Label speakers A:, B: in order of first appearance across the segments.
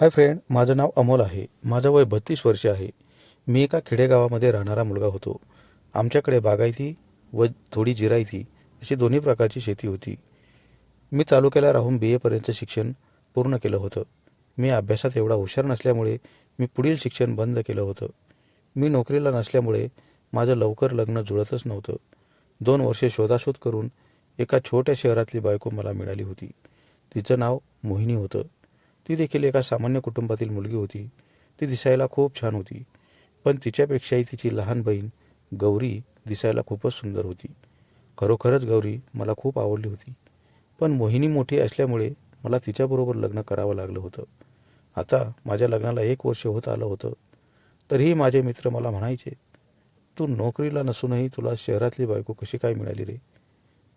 A: Hi friend माझं नाव अमोल आहे. माझं वय बत्तीस वर्ष आहे. मी एका खेडेगावामध्ये राहणारा मुलगा होतो. आमच्याकडे बागायती व थोडी जिरायती अशी दोन्ही प्रकारची शेती होती. मी तालुक्याला राहून बी एपर्यंत शिक्षण पूर्ण केलं होतं. मी अभ्यासात एवढा हुशार नसल्यामुळे मी पुढील शिक्षण बंद केलं होतं. मी नोकरीला नसल्यामुळे माझं लवकर लग्न जुळतच नव्हतं. दोन वर्षे शोधाशोध करून एका छोट्या शहरातली बायको मला मिळाली होती. तिचं नाव मोहिनी होतं. ती देखील एका सामान्य कुटुंबातील मुलगी होती. ती दिसायला खूप छान होती. पण तिच्यापेक्षाही तिची लहान बहीण गौरी दिसायला खूपच सुंदर होती. खरोखरच गौरी मला खूप आवडली होती. पण मोहिनी मोठी असल्यामुळे मला तिच्याबरोबर लग्न करावं लागलं होतं. आता माझ्या लग्नाला एक वर्ष होत आलं होतं. तरीही माझे मित्र मला म्हणायचे तू नोकरीला नसूनही तुला शहरातली बायको कशी काय मिळाली रे?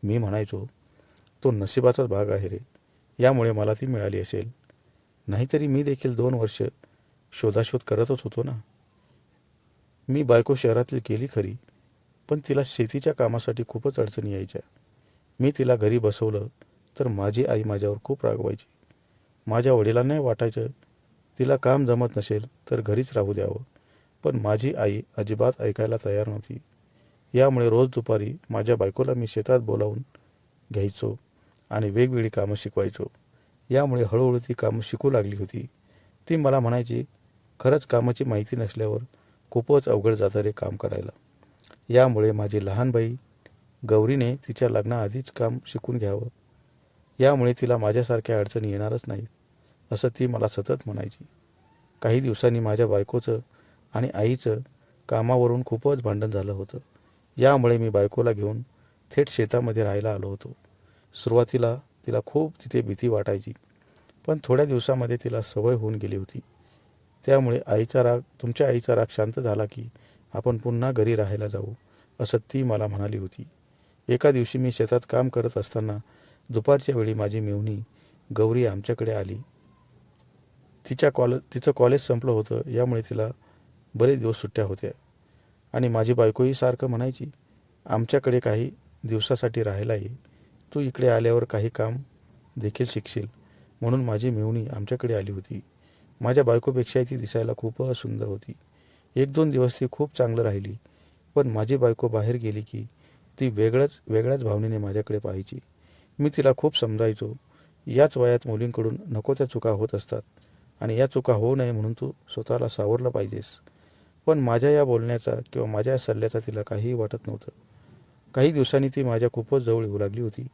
A: मी म्हणायचो तो नशिबाचाच भाग आहे रे. यामुळे मला ती मिळाली असेल. नाहीतरी मी देखील दोन वर्ष शोधाशोध करतच होतो ना. मी बायको शहरातील केली खरी पण तिला शेतीच्या कामासाठी खूपच अडचणी यायच्या. मी तिला घरी बसवलं तर माझी आई माझ्यावर खूप रागवायची माझ्या वडिलांनाही वाटायचं तिला काम जमत नसेल तर घरीच राहू द्यावं पण माझी आई अजिबात ऐकायला तयार नव्हती. यामुळे रोज दुपारी माझ्या बायकोला मी शेतात बोलावून घ्यायचो आणि वेगवेगळी कामं शिकवायचो. यामुळे हळूहळू ती कामं शिकू लागली होती. ती मला म्हणायची खरंच कामाची माहिती नसल्यावर खूपच अवघड जातं रे काम करायला. यामुळे माझी लहान बाई गौरीने तिच्या लग्नाआधीच काम शिकून घ्यावं. यामुळे तिला माझ्यासारख्या अडचणी येणारच नाहीत असं ती मला सतत म्हणायची. काही दिवसांनी माझ्या बायकोचं आणि आईचं कामावरून खूपच भांडण झालं होतं. यामुळे मी बायकोला घेऊन थेट शेतामध्ये राहायला आलो होतो. सुरुवातीला तिला खूप तिथे भीती वाटायची. पण थोड्या दिवसामध्ये तिला सवय होऊन गेली होती. त्यामुळे आईचा राग तुमच्या आईचा राग शांत झाला की आपण पुन्हा घरी राहायला जाऊ असं ती मला म्हणाली होती. एका दिवशी मी शेतात काम करत असताना दुपारच्या वेळी माझी मेवणी गौरी आमच्याकडे आली. तिच्या कॉलेज तिचं कॉलेज संपलं होतं यामुळे तिला बरेच दिवस सुट्ट्या होत्या. आणि माझी बायकोही सारखं म्हणायची आमच्याकडे काही दिवसासाठी राहायला ये. तू इकडे आल्यावर काही काम देखील शिकशील. म्हणून माझी मेवणी आमच्याकडे आली होती. माझ्या बायकोपेक्षाही ती दिसायला खूपच सुंदर होती. एक दोन दिवस ती खूप चांगलं राहिली. पण माझी बायको बाहेर गेली की ती वेगळंच वेगळ्याच भावनेने माझ्याकडे पाहायची. मी तिला खूप समजायचो. याच वयात मुलींकडून नको त्या चुका होत असतात आणि या चुका होऊ नये म्हणून तू स्वतःला सावरलं पाहिजेस. पण माझ्या या बोलण्याचा किंवा माझ्या या सल्ल्याचा तिला काहीही वाटत नव्हतं. काही दिवसांनी ती माझ्या खूपच जवळ येऊ लागली होती.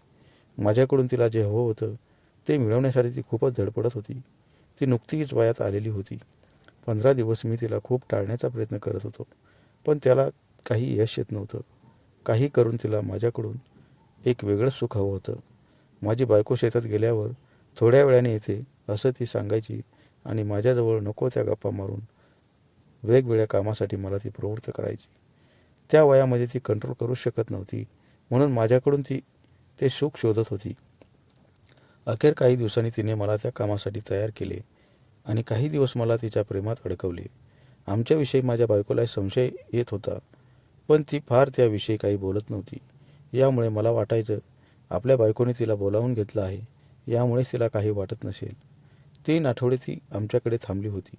A: माझ्याकडून तिला जे हवं होतं ते मिळवण्यासाठी ती खूपच धडपडत होती. ती नुकतीच वयात आलेली होती. पंधरा दिवस मी तिला खूप टाळण्याचा प्रयत्न करत होतो. पण त्याला काही यश येत नव्हतं. काही करून तिला माझ्याकडून एक वेगळंच सुख हवं होतं. माझी बायको शेतात गेल्यावर थोड्या वेळाने येते असं ती सांगायची आणि माझ्याजवळ नको त्या गप्पा मारून वेगवेगळ्या कामासाठी मला ती प्रवृत्त करायची. त्या वयामध्ये ती कंट्रोल करू शकत नव्हती. म्हणून माझ्याकडून ती ते सुख शोधत होती. अखेर काही दिवसांनी तिने मला त्या कामासाठी तयार केले आणि काही दिवस मला तिच्या प्रेमात अडकवले. आमच्याविषयी माझ्या बायकोला संशय येत होता पण ती फार त्याविषयी काही बोलत नव्हती. यामुळे मला वाटायचं आपल्या बायकोने तिला बोलावून घेतलं आहे यामुळेच तिला काही वाटत नसेल. तीन आठवडे ती आमच्याकडे थांबली होती.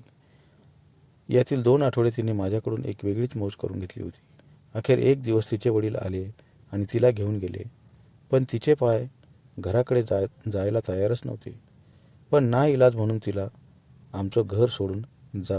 A: यातील दोन आठवडे तिने माझ्याकडून एक वेगळीच मौज करून घेतली होती. अखेर एक दिवस तिचे वडील आले आणि तिला घेऊन गेले. पण तिचे पाय घराकडे जाय जायला तयारच नव्हते. पण ना इलाज म्हणून तिला आमचं घर सोडून जावं